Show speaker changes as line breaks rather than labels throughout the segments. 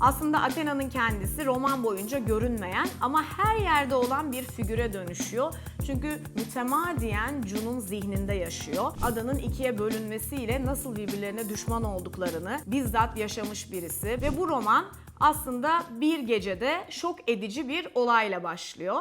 Aslında Athena'nın kendisi roman boyunca görünmeyen ama her yerde olan bir figüre dönüşüyor. Çünkü mütemadiyen Jun'un zihninde yaşıyor. Adanın ikiye bölünmesiyle nasıl birbirlerine düşman olduklarını bizzat yaşamış birisi ve bu roman aslında bir gecede şok edici bir olayla başlıyor.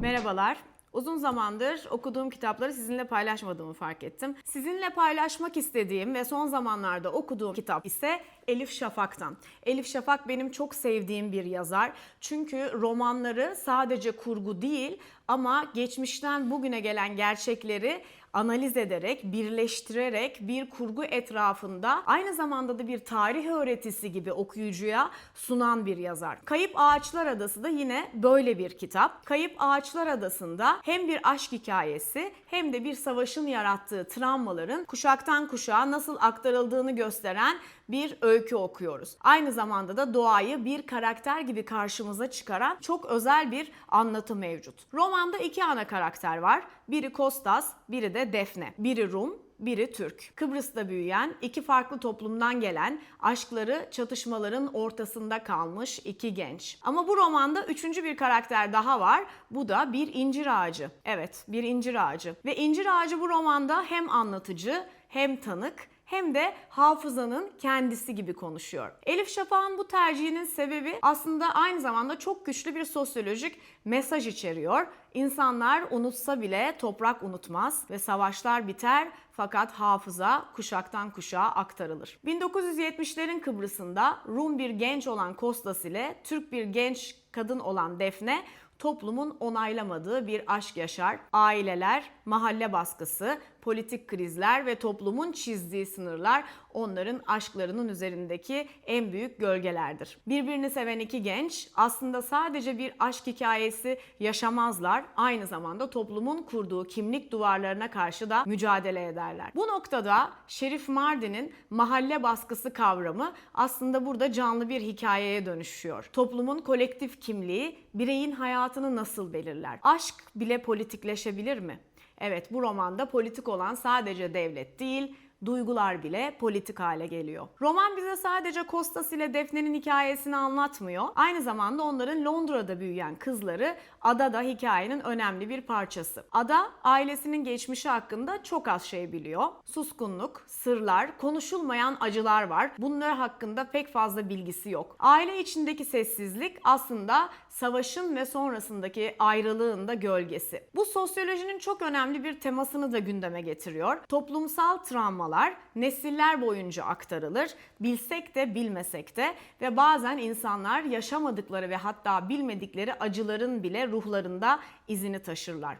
Merhabalar. Uzun zamandır okuduğum kitapları sizinle paylaşmadığımı fark ettim. Sizinle paylaşmak istediğim ve son zamanlarda okuduğum kitap ise Elif Şafak'tan. Elif Şafak benim çok sevdiğim bir yazar. Çünkü romanları sadece kurgu değil ama geçmişten bugüne gelen gerçekleri analiz ederek, birleştirerek bir kurgu etrafında aynı zamanda da bir tarih öğretisi gibi okuyucuya sunan bir yazar. Kayıp Ağaçlar Adası da yine böyle bir kitap. Kayıp Ağaçlar Adası'nda hem bir aşk hikayesi hem de bir savaşın yarattığı travmaların kuşaktan kuşağa nasıl aktarıldığını gösteren bir öykü okuyoruz. Aynı zamanda da doğayı bir karakter gibi karşımıza çıkaran çok özel bir anlatı mevcut. Romanda iki ana karakter var. Biri Kostas, biri de Defne. Biri Rum, biri Türk. Kıbrıs'ta büyüyen, iki farklı toplumdan gelen, aşkları çatışmaların ortasında kalmış iki genç. Ama bu romanda üçüncü bir karakter daha var. Bu da bir incir ağacı. Evet, bir incir ağacı. Ve incir ağacı bu romanda hem anlatıcı hem tanık hem de hafızanın kendisi gibi konuşuyor. Elif Şafak'ın bu tercihinin sebebi aslında aynı zamanda çok güçlü bir sosyolojik mesaj içeriyor. İnsanlar unutsa bile toprak unutmaz ve savaşlar biter fakat hafıza kuşaktan kuşağa aktarılır. 1970'lerin Kıbrıs'ında Rum bir genç olan Kostas ile Türk bir genç kadın olan Defne toplumun onaylamadığı bir aşk yaşar. Aileler, mahalle baskısı, politik krizler ve toplumun çizdiği sınırlar onların aşklarının üzerindeki en büyük gölgelerdir. Birbirini seven iki genç aslında sadece bir aşk hikayesi yaşamazlar. Aynı zamanda toplumun kurduğu kimlik duvarlarına karşı da mücadele ederler. Bu noktada Şerif Mardin'in mahalle baskısı kavramı aslında burada canlı bir hikayeye dönüşüyor. Toplumun kolektif kimliği bireyin hayatını nasıl belirler? Aşk bile politikleşebilir mi? Evet bu romanda politik olan sadece devlet değil, duygular bile politik hale geliyor. Roman bize sadece Kostas ile Defne'nin hikayesini anlatmıyor. Aynı zamanda onların Londra'da büyüyen kızları Ada da hikayenin önemli bir parçası. Ada ailesinin geçmişi hakkında çok az şey biliyor. Suskunluk, sırlar, konuşulmayan acılar var. Bunlar hakkında pek fazla bilgisi yok. Aile içindeki sessizlik aslında savaşın ve sonrasındaki ayrılığın da gölgesi. Bu sosyolojinin çok önemli bir temasını da gündeme getiriyor. Toplumsal travmalar nesiller boyunca aktarılır. Bilsek de bilmesek de ve bazen insanlar yaşamadıkları ve hatta bilmedikleri acıların bile ruhlarında izini taşırlar.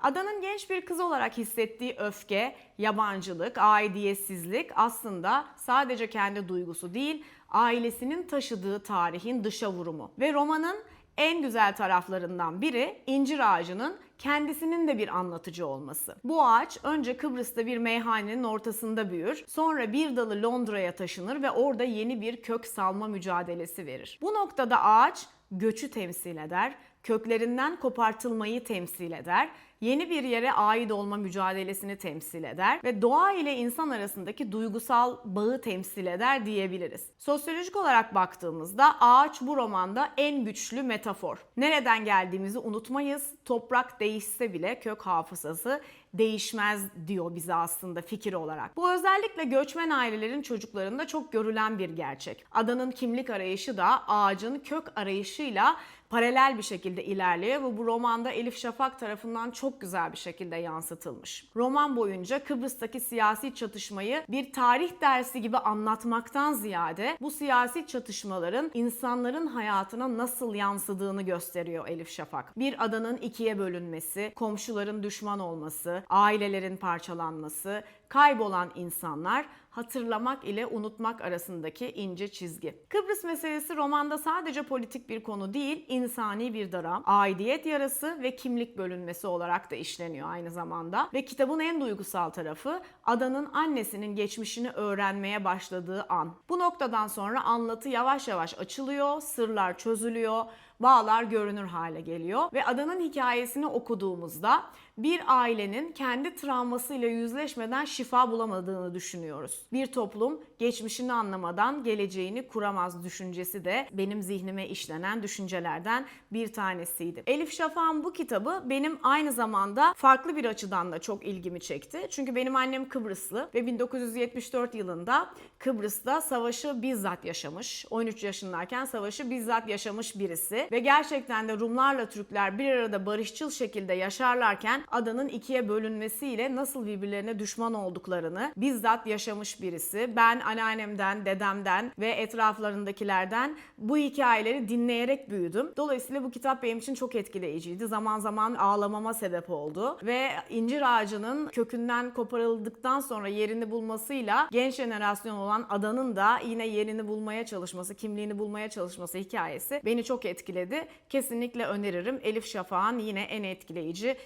Adanın genç bir kız olarak hissettiği öfke, yabancılık, aidiyetsizlik aslında sadece kendi duygusu değil, ailesinin taşıdığı tarihin dışa vurumu. Ve romanın en güzel taraflarından biri incir ağacının kendisinin de bir anlatıcı olması. Bu ağaç önce Kıbrıs'ta bir meyhanenin ortasında büyür, sonra bir dalı Londra'ya taşınır ve orada yeni bir kök salma mücadelesi verir. Bu noktada ağaç göçü temsil eder, köklerinden kopartılmayı temsil eder, yeni bir yere ait olma mücadelesini temsil eder ve doğa ile insan arasındaki duygusal bağı temsil eder diyebiliriz. Sosyolojik olarak baktığımızda ağaç bu romanda en güçlü metafor. Nereden geldiğimizi unutmayız. Toprak değişse bile kök hafızası değişmez diyor bize aslında fikir olarak. Bu özellikle göçmen ailelerin çocuklarında çok görülen bir gerçek. Adanın kimlik arayışı da ağacın kök arayışıyla paralel bir şekilde ilerliyor ve bu romanda Elif Şafak tarafından çok güzel bir şekilde yansıtılmış. Roman boyunca Kıbrıs'taki siyasi çatışmayı bir tarih dersi gibi anlatmaktan ziyade bu siyasi çatışmaların insanların hayatına nasıl yansıdığını gösteriyor Elif Şafak. Bir adanın ikiye bölünmesi, komşuların düşman olması, ailelerin parçalanması, kaybolan insanlar hatırlamak ile unutmak arasındaki ince çizgi. Kıbrıs meselesi romanda sadece politik bir konu değil, insani bir dram, aidiyet yarası ve kimlik bölünmesi olarak da işleniyor aynı zamanda. Ve kitabın en duygusal tarafı adanın annesinin geçmişini öğrenmeye başladığı an. Bu noktadan sonra anlatı yavaş yavaş açılıyor, sırlar çözülüyor, bağlar görünür hale geliyor ve adanın hikayesini okuduğumuzda bir ailenin kendi travmasıyla yüzleşmeden şifa bulamadığını düşünüyoruz. Bir toplum geçmişini anlamadan geleceğini kuramaz düşüncesi de benim zihnime işlenen düşüncelerden bir tanesiydi. Elif Şafak'ın bu kitabı benim aynı zamanda farklı bir açıdan da çok ilgimi çekti. Çünkü benim annem Kıbrıslı ve 1974 yılında Kıbrıs'ta savaşı bizzat yaşamış. 13 yaşındayken savaşı bizzat yaşamış birisi ve gerçekten de Rumlarla Türkler bir arada barışçıl şekilde yaşarlarken adanın ikiye bölünmesiyle nasıl birbirlerine düşman olduklarını bizzat yaşamış birisi. Ben anneannemden, dedemden ve etraflarındakilerden bu hikayeleri dinleyerek büyüdüm. Dolayısıyla bu kitap benim için çok etkileyiciydi. Zaman zaman ağlamama sebep oldu ve incir ağacının kökünden koparıldıktan sonra yerini bulmasıyla genç jenerasyon olan adanın da yine yerini bulmaya çalışması, kimliğini bulmaya çalışması hikayesi beni çok etkiledi. Kesinlikle öneririm. Elif Şafak'ın yine en etkileyici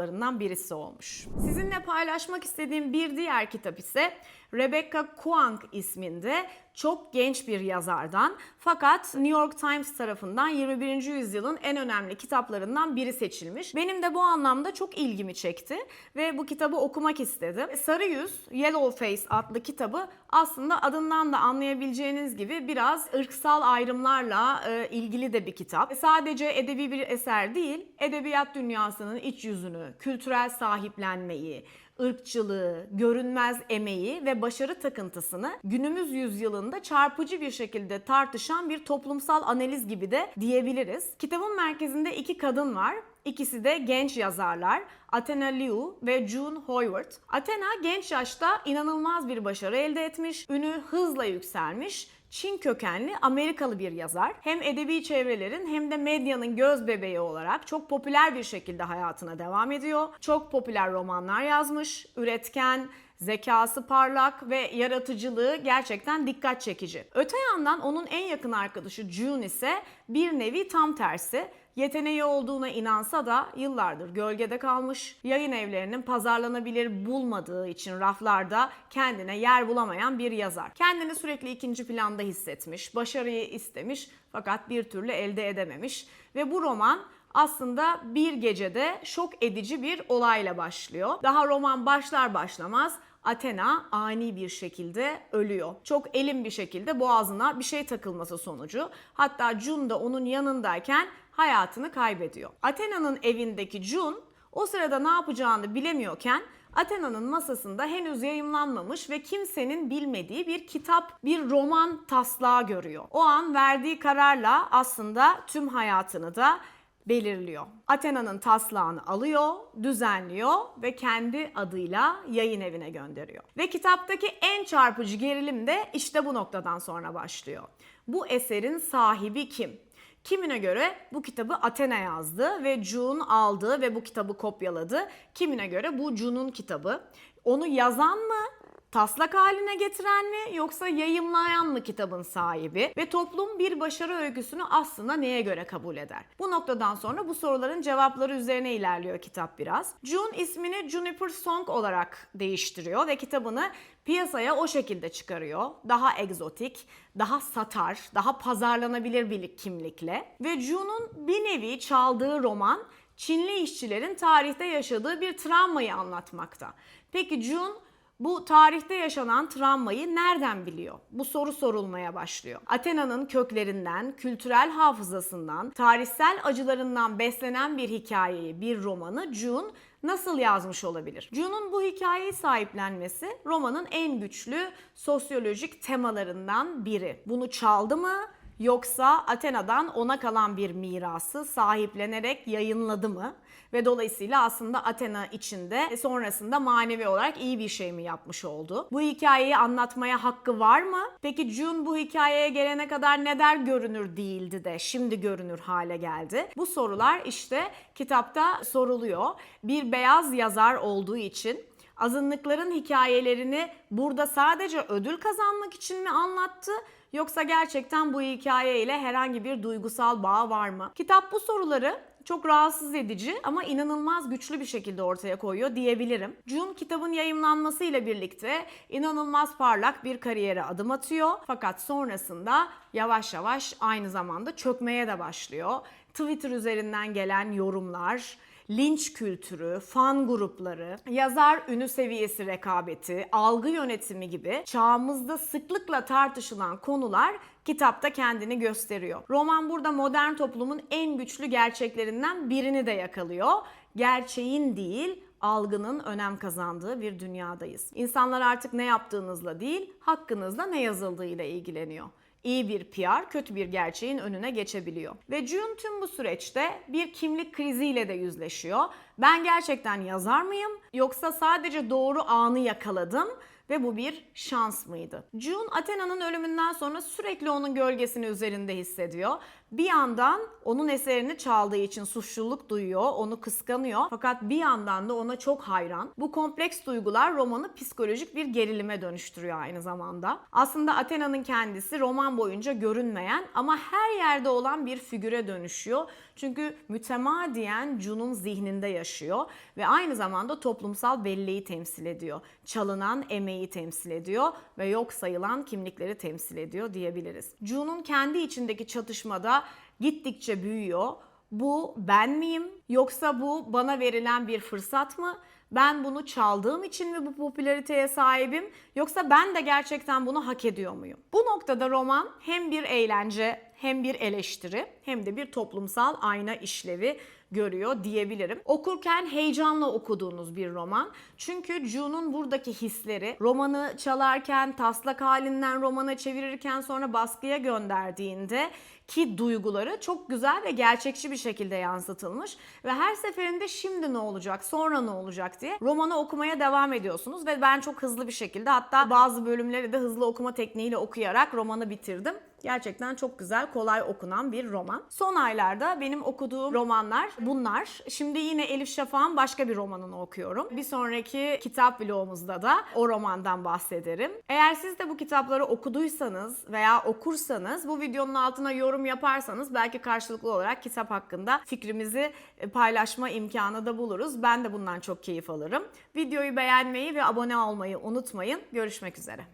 kitaplarından birisi olmuş. Sizinle paylaşmak istediğim bir diğer kitap ise Rebecca Kuang isminde çok genç bir yazardan fakat New York Times tarafından 21. yüzyılın en önemli kitaplarından biri seçilmiş. Benim de bu anlamda çok ilgimi çekti ve bu kitabı okumak istedim. Sarı Yüz, Yellow Face adlı kitabı aslında adından da anlayabileceğiniz gibi biraz ırksal ayrımlarla e, ilgili de bir kitap. Sadece edebi bir eser değil, edebiyat dünyasının iç yüzünü, kültürel sahiplenmeyi, ırkçılığı, görünmez emeği ve başarı takıntısını günümüz yüzyılında çarpıcı bir şekilde tartışan bir toplumsal analiz gibi de diyebiliriz. Kitabın merkezinde iki kadın var. İkisi de genç yazarlar. Athena Liu ve June Hoyward. Athena genç yaşta inanılmaz bir başarı elde etmiş, ünü hızla yükselmiş Çin kökenli Amerikalı bir yazar. Hem edebi çevrelerin hem de medyanın göz bebeği olarak çok popüler bir şekilde hayatına devam ediyor. Çok popüler romanlar yazmış, üretken, zekası parlak ve yaratıcılığı gerçekten dikkat çekici. Öte yandan onun en yakın arkadaşı June ise bir nevi tam tersi yeteneği olduğuna inansa da yıllardır gölgede kalmış, yayın evlerinin pazarlanabilir bulmadığı için raflarda kendine yer bulamayan bir yazar. Kendini sürekli ikinci planda hissetmiş, başarıyı istemiş fakat bir türlü elde edememiş ve bu roman aslında bir gecede şok edici bir olayla başlıyor. Daha roman başlar başlamaz Athena ani bir şekilde ölüyor. Çok elim bir şekilde boğazına bir şey takılması sonucu. Hatta Jun da onun yanındayken hayatını kaybediyor. Athena'nın evindeki Jun o sırada ne yapacağını bilemiyorken Athena'nın masasında henüz yayımlanmamış ve kimsenin bilmediği bir kitap, bir roman taslağı görüyor. O an verdiği kararla aslında tüm hayatını da belirliyor. Athena'nın taslağını alıyor, düzenliyor ve kendi adıyla yayın evine gönderiyor. Ve kitaptaki en çarpıcı gerilim de işte bu noktadan sonra başlıyor. Bu eserin sahibi kim? Kimine göre bu kitabı Athena yazdı ve June aldı ve bu kitabı kopyaladı. Kimine göre bu June'un kitabı. Onu yazan mı taslak haline getiren mi yoksa yayımlayan mı kitabın sahibi ve toplum bir başarı öyküsünü aslında neye göre kabul eder? Bu noktadan sonra bu soruların cevapları üzerine ilerliyor kitap biraz. June ismini Juniper Song olarak değiştiriyor ve kitabını piyasaya o şekilde çıkarıyor. Daha egzotik, daha satar, daha pazarlanabilir bir kimlikle ve June'un bir nevi çaldığı roman Çinli işçilerin tarihte yaşadığı bir travmayı anlatmakta. Peki June bu tarihte yaşanan travmayı nereden biliyor? Bu soru sorulmaya başlıyor. Athena'nın köklerinden, kültürel hafızasından, tarihsel acılarından beslenen bir hikayeyi, bir romanı June nasıl yazmış olabilir? June'un bu hikayeyi sahiplenmesi romanın en güçlü sosyolojik temalarından biri. Bunu çaldı mı? Yoksa Athena'dan ona kalan bir mirası sahiplenerek yayınladı mı? Ve dolayısıyla aslında Athena içinde sonrasında manevi olarak iyi bir şey mi yapmış oldu? Bu hikayeyi anlatmaya hakkı var mı? Peki June bu hikayeye gelene kadar neden görünür değildi de şimdi görünür hale geldi? Bu sorular işte kitapta soruluyor. Bir beyaz yazar olduğu için azınlıkların hikayelerini burada sadece ödül kazanmak için mi anlattı? Yoksa gerçekten bu hikaye ile herhangi bir duygusal bağ var mı? Kitap bu soruları çok rahatsız edici ama inanılmaz güçlü bir şekilde ortaya koyuyor diyebilirim. June kitabın yayımlanmasıyla birlikte inanılmaz parlak bir kariyere adım atıyor. Fakat sonrasında yavaş yavaş aynı zamanda çökmeye de başlıyor. Twitter üzerinden gelen yorumlar, linç kültürü, fan grupları, yazar ünü seviyesi rekabeti, algı yönetimi gibi çağımızda sıklıkla tartışılan konular kitapta kendini gösteriyor. Roman burada modern toplumun en güçlü gerçeklerinden birini de yakalıyor. Gerçeğin değil, algının önem kazandığı bir dünyadayız. İnsanlar artık ne yaptığınızla değil, hakkınızda ne yazıldığıyla ilgileniyor. İyi bir PR kötü bir gerçeğin önüne geçebiliyor. Ve June tüm bu süreçte bir kimlik kriziyle de yüzleşiyor. Ben gerçekten yazar mıyım yoksa sadece doğru anı yakaladım ve bu bir şans mıydı? June Athena'nın ölümünden sonra sürekli onun gölgesini üzerinde hissediyor. Bir yandan onun eserini çaldığı için suçluluk duyuyor, onu kıskanıyor. Fakat bir yandan da ona çok hayran. Bu kompleks duygular romanı psikolojik bir gerilime dönüştürüyor aynı zamanda. Aslında Athena'nın kendisi roman boyunca görünmeyen ama her yerde olan bir figüre dönüşüyor. Çünkü mütemadiyen June'un zihninde yaşıyor ve aynı zamanda toplumsal belleği temsil ediyor. Çalınan emeği temsil ediyor ve yok sayılan kimlikleri temsil ediyor diyebiliriz. June'un kendi içindeki çatışmada gittikçe büyüyor. Bu ben miyim yoksa bu bana verilen bir fırsat mı? Ben bunu çaldığım için mi bu popülariteye sahibim yoksa ben de gerçekten bunu hak ediyor muyum? Bu noktada roman hem bir eğlence hem bir eleştiri hem de bir toplumsal ayna işlevi görüyor diyebilirim. Okurken heyecanla okuduğunuz bir roman. Çünkü June'un buradaki hisleri romanı çalarken, taslak halinden romana çevirirken sonra baskıya gönderdiğinde ki duyguları çok güzel ve gerçekçi bir şekilde yansıtılmış ve her seferinde şimdi ne olacak, sonra ne olacak diye romanı okumaya devam ediyorsunuz ve ben çok hızlı bir şekilde hatta bazı bölümleri de hızlı okuma tekniğiyle okuyarak romanı bitirdim. Gerçekten çok güzel, kolay okunan bir roman. Son aylarda benim okuduğum romanlar bunlar. Şimdi yine Elif Şafak'ın başka bir romanını okuyorum. Bir sonraki kitap vlogumuzda da o romandan bahsederim. Eğer siz de bu kitapları okuduysanız veya okursanız bu videonun altına yorum yaparsanız belki karşılıklı olarak kitap hakkında fikrimizi e, paylaşma imkanı da buluruz. Ben de bundan çok keyif alırım. Videoyu beğenmeyi ve abone olmayı unutmayın. Görüşmek üzere.